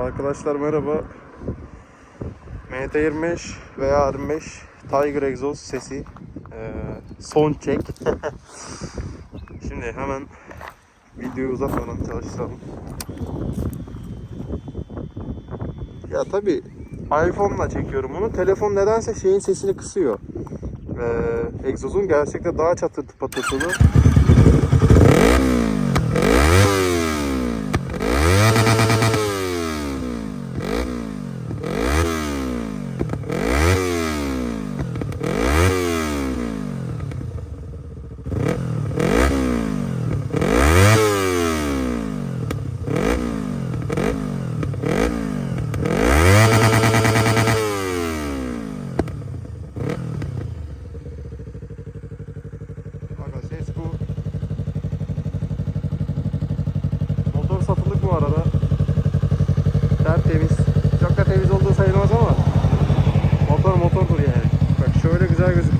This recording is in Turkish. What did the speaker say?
Arkadaşlar merhaba. MT25 veya 25 Tiger egzoz sesi. Ee, son çek. Şimdi hemen videoyu uzatmadan çalıştıralım. Ya tabi iPhone'la çekiyorum bunu. Telefon nedense şeyin sesini kısıyor. Ee, egzozun gerçekten daha çatırtı patırtılı. Aga ses bu. Motor satılık bu arada. Tertemiz. Çok da temiz olduğu sayılmaz ama motor motordur yani. Bak şöyle güzel gözüküyor.